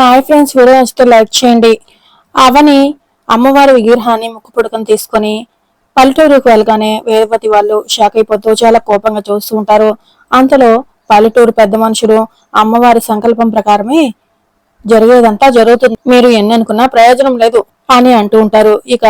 Hi friends video నచ్చితే like చేయండి. అవని అమ్మవారి విగ్రహాన్ని ముక్కు పుడకని తీసుకొని పల్లెటూరుకు వెళ్ళగానే వేదవతి వాళ్ళు షాక్ అయిపోతూ చాలా కోపంగా చూస్తూ ఉంటారు. అంతలో పల్లెటూరు పెద్ద మనుషులు అమ్మవారి సంకల్పం ప్రకారమే జరిగేదంతా జరుగుతుంది. మీరు ఎన్ని అనుకున్నా ప్రయోజనం లేదు అని అంటూ ఉంటారు. ఇక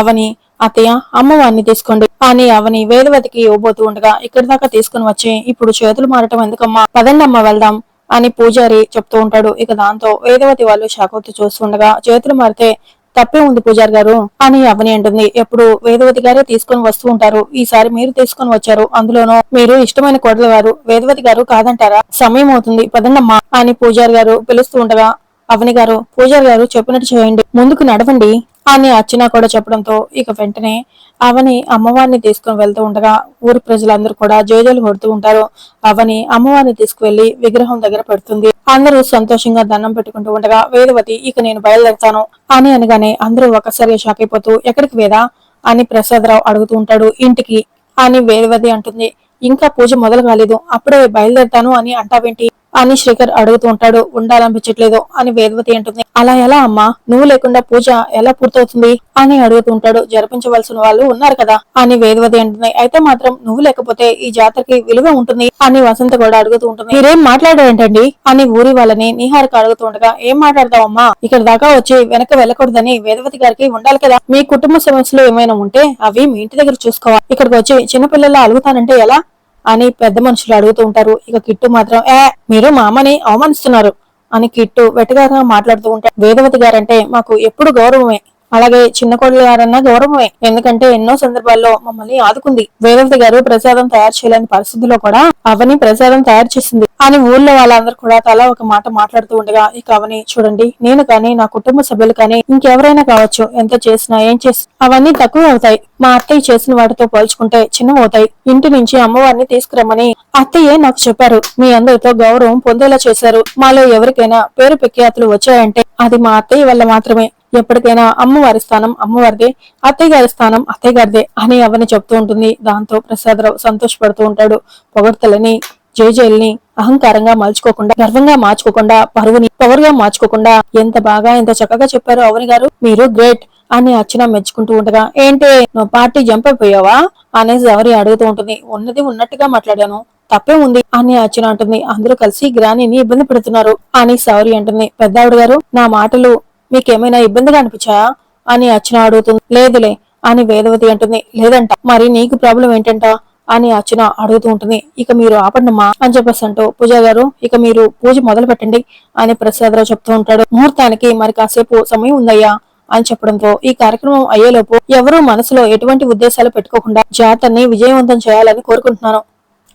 అవని అత్తయ్య అమ్మవారిని తీసుకోండి అని అవని వేదవతికి ఇవ్వబోతూ ఉండగా ఇక్కడి దాకా తీసుకుని వచ్చి ఇప్పుడు చేతులు మారటం ఎందుకమ్మా? పదండి అమ్మ వెళ్దాం. అని పూజారి చెప్తూ ఉంటాడు. ఇక దాంతో వేదవతి వాళ్ళు శాఖవతి చూస్తుండగా చేతులు మారితే తప్పే ఉంది పూజారి గారు అని అవని అంటుంది. ఎప్పుడు వేదవతి గారే తీసుకొని వస్తూ ఉంటారు. ఈసారి మీరు తీసుకొని వచ్చారు. అందులోనూ మీరు ఇష్టమైన కోడలు గారు వేదవతి గారు కాదంటారా? సమయం అవుతుంది. పదండమ్మా అని పూజారి గారు పిలుస్తూ ఉండగా అవని గారు పూజారి గారు చెప్పినట్టు చేయండి. ముందుకు నడవండి. అని అర్చన కూడా చెప్పడంతో ఇక వెంటనే అవని అమ్మవారిని తీసుకుని వెళ్తూ ఉండగా ఊరి ప్రజలందరూ కూడా జేజలు కొడుతూ ఉంటారు. అవని అమ్మవారిని తీసుకువెళ్ళి విగ్రహం దగ్గర పెడుతుంది. అందరూ సంతోషంగా దండం పెట్టుకుంటూ ఉండగా వేదవతి ఇక నేను బయలుదేరుతాను అని అనగానే అందరూ ఒకసారి షాక్ అయిపోతూ ఎక్కడికి వేదా? అని ప్రసాదరావు అడుగుతూ ఉంటాడు. ఇంటికి అని వేదవతి అంటుంది. ఇంకా పూజ మొదలు కాలేదు అప్పుడే బయలుదేరుతాను అని అంటావేంటి? అని శ్రీకర్ అడుగుతూ ఉంటాడు. ఉండాలనిపించట్లేదు. అని వేదవతి అంటుంది. అలా ఎలా అమ్మా? నువ్వు లేకుండా పూజ ఎలా పూర్తవుతుంది? అని అడుగుతూ ఉంటాడు. జరిపించవలసిన వాళ్ళు ఉన్నారు కదా? అని వేదవతి అంటుంది. అయితే మాత్రం నువ్వు లేకపోతే ఈ జాతరకి విలువ ఉంటుంది అని వసంత కూడా అడుగుతూ ఉంటుంది. మీరేం మాట్లాడారేంటండి? అని ఊరి వాళ్ళని నిహారిక అడుగుతూ ఉండగా ఏం మాట్లాడతావమ్మా? ఇక్కడ దాకా వచ్చి వెనక వెళ్ళకూడదని వేదవతి గారికి ఉండాలి కదా? మీ కుటుంబ సమస్యలు ఏమైనా ఉంటే అవి మీ ఇంటి దగ్గర చూసుకోవాలి. ఇక్కడికి వచ్చి చిన్నపిల్లలా అడుగుతానంటే ఎలా? అని పెద్ద మనుషులు అడుగుతూ ఉంటారు. ఇక కిట్టు మాత్రం ఏ మీరు మా అమ్మని అవమానిస్తున్నారు అని కిట్టు వెటగారుగా మాట్లాడుతూ ఉంటారు వేదవతి గారంటే మాకు ఎప్పుడు గౌరవమే. అలాగే చిన్న కోడలు గారన్న గౌరవమే ఎందుకంటే ఎన్నో సందర్భాల్లో మమ్మల్ని ఆదుకుంది. వేదవతి గారు ప్రసాదం తయారు చేయలేని పరిస్థితిలో కూడా అవని ప్రసాదం తయారు చేసింది. అని ఊర్లో వాళ్ళందరూ కూడా తలా ఒక మాట మాట్లాడుతూ ఉండగా ఇక అవని చూడండి నేను కానీ నా కుటుంబ సభ్యులు కానీ ఇంకెవరైనా కావచ్చు ఎంత చేసినా ఏం చేసి అవన్నీ తక్కువ అవుతాయి. మా అత్తయ్య చేసిన వాటితో పోల్చుకుంటే చిన్నమవుతాయి ఇంటి నుంచి అమ్మవారిని తీసుకురమ్మని అత్తయ్యే నాకు చెప్పారు. మీ అందరితో గౌరవం పొందేలా చేశారు. మాలో ఎవరికైనా పేరు ప్రఖ్యాతులు వచ్చాయంటే అది మా అత్తయ్య వల్ల మాత్రమే. ఎప్పటికైనా అమ్మవారి స్థానం అమ్మవారిదే అత్తయ్య గారి స్థానం అత్తయ్య గారిదే అని అవని చెప్తూ ఉంటుంది. దాంతో ప్రసాదరావు సంతోషపడుతూ ఉంటాడు. పొగడ్తలని జేజేల్ని అహంకారంగా మలుచుకోకుండా గర్వంగా మార్చుకోకుండా పరువుని పవర్గా మార్చుకోకుండా ఎంత బాగా ఎంత చక్కగా చెప్పారు అవని గారు మీరు గ్రేట్ అని అర్చన మెచ్చుకుంటూ ఉండగా ఏంటి నువ్వు పార్టీ జంపైపోయావా అనేసి ఎవరి అడుగుతూ ఉంటుంది. ఉన్నది ఉన్నట్టుగా మాట్లాడాను తప్పే ఉంది అని అర్చన అంటుంది. అందరూ కలిసి గ్రానీని ఇబ్బంది పెడుతున్నారు అని సౌరి అంటుంది. పెద్దావిడ గారు నా మాటలు మీకేమైనా ఇబ్బందిగా అనిపించాయా అని అర్చన అడుగుతుంది. లేదులే అని వేదవతి అంటుంది. లేదంట. మరి నీకు ప్రాబ్లం ఏంటంట? అని అర్చన అడుగుతూ ఉంటుంది. ఇక మీరు ఆపండమ్మా అని చెప్పేసి అంటూ పూజ గారు ఇక మీరు పూజ మొదలు పెట్టండి అని ప్రసాదరావు చెప్తూ ఉంటాడు. ముహూర్తానికి మరి కాసేపు సమయం ఉందయ్యా అని చెప్పడంతో ఈ కార్యక్రమం అయ్యేలోపు ఎవరూ మనసులో ఎటువంటి ఉద్దేశాలు పెట్టుకోకుండా జాతరని విజయవంతం చేయాలని కోరుకుంటున్నాను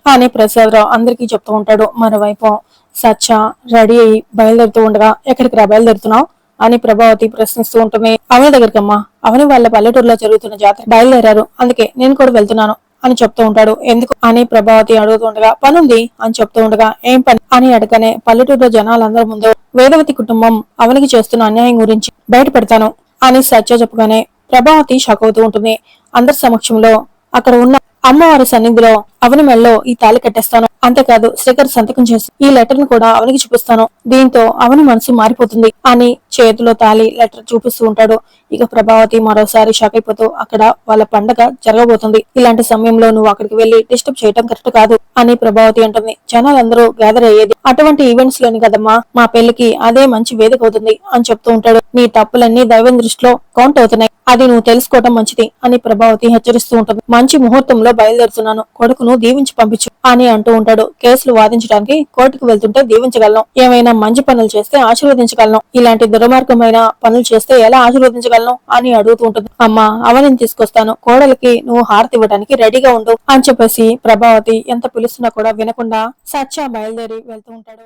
అని ప్రసాదరావు అందరికీ చెప్తూ ఉంటాడు. మరోవైపు సచ్చ రెడీ అయ్యి బయలుదేరుతూ ఉండగా ఎక్కడికి రా బయలుదేరుతున్నావు? అని ప్రభావతి ప్రశ్నిస్తూ ఉంటుంది. అవని దగ్గరికి అవని వాళ్ళ పల్లెటూరులో జరుగుతున్న జాతర బయలుదేరారు. అందుకే నేను కూడా వెళ్తున్నాను అని చెప్తూ ఉంటాడు. ఎందుకు? అని ప్రభావతి అడుగుతూ ఉండగా పనుంది అని చెప్తూ ఉండగా ఏం పని? అని అడగనే పల్లెటూరులో జనాలందరి ముందు వేదవతి కుటుంబం అవనికి చేస్తున్న అన్యాయం గురించి బయట పెడతాను అని సత్య చెప్పగానే ప్రభావతి షాక్ అవుతూ ఉంటుంది. అందరి సమక్షంలో అక్కడ ఉన్న అమ్మవారి సన్నిధిలో అవని మెల్లో ఈ తాళి కట్టేస్తాను. అంతేకాదు శేఖర్ సంతకం చేసి ఈ లెటర్ని కూడా అవనికి చూపిస్తాను. దీంతో అవని మనసు మారిపోతుంది. అని చేతిలో తాళి లెటర్ చూపిస్తూ ఉంటాడు. ఇక ప్రభావతి మరోసారి షాక్ అయిపోతూ అక్కడ వాళ్ళ పండగ జరగబోతుంది. ఇలాంటి సమయంలో నువ్వు అక్కడికి వెళ్ళి డిస్టర్బ్ చేయడం కరెక్ట్ కాదు అని ప్రభావతి అంటుంది. జనాలందరూ గ్యాదర్ అయ్యేది అటువంటి ఈవెంట్స్లోని కదమ్మా మా పెళ్ళికి అదే మంచి వేదిక అవుతుంది అని చెప్తూ ఉంటాడు. నీ తప్పులన్నీ దైవం దృష్టిలో కౌంట్ అవుతున్నాయి. అది నువ్వు తెలుసుకోవటం మంచిది అని ప్రభావతి హెచ్చరిస్తూ ఉంటుంది. మంచి ముహూర్తంలో బయలుదేరుతున్నాను. కొడుకును దీవించి పంపించు అని అంటూ ఉంటాడు. కేసులు వాదించడానికి కోర్టుకు వెళ్తుంటే దీవించగలను. ఏమైనా మంచి పనులు చేస్తే ఆశీర్వదించగలను. ఇలాంటి దుర్మార్గమైన పనులు చేస్తే ఎలా ఆశీర్వదించగలను అని అడుగుతూ ఉంటుంది. అమ్మా అవనిని తీసుకొస్తాను. కోడలికి నువ్వు హారతి ఇవ్వడానికి రెడీగా ఉండు అని చెప్పేసి ప్రభావతి ఎంత పిలుస్తున్నా కూడా వినకుండా సత్య బయలుదేరి వెళ్తూ ఉంటాడు.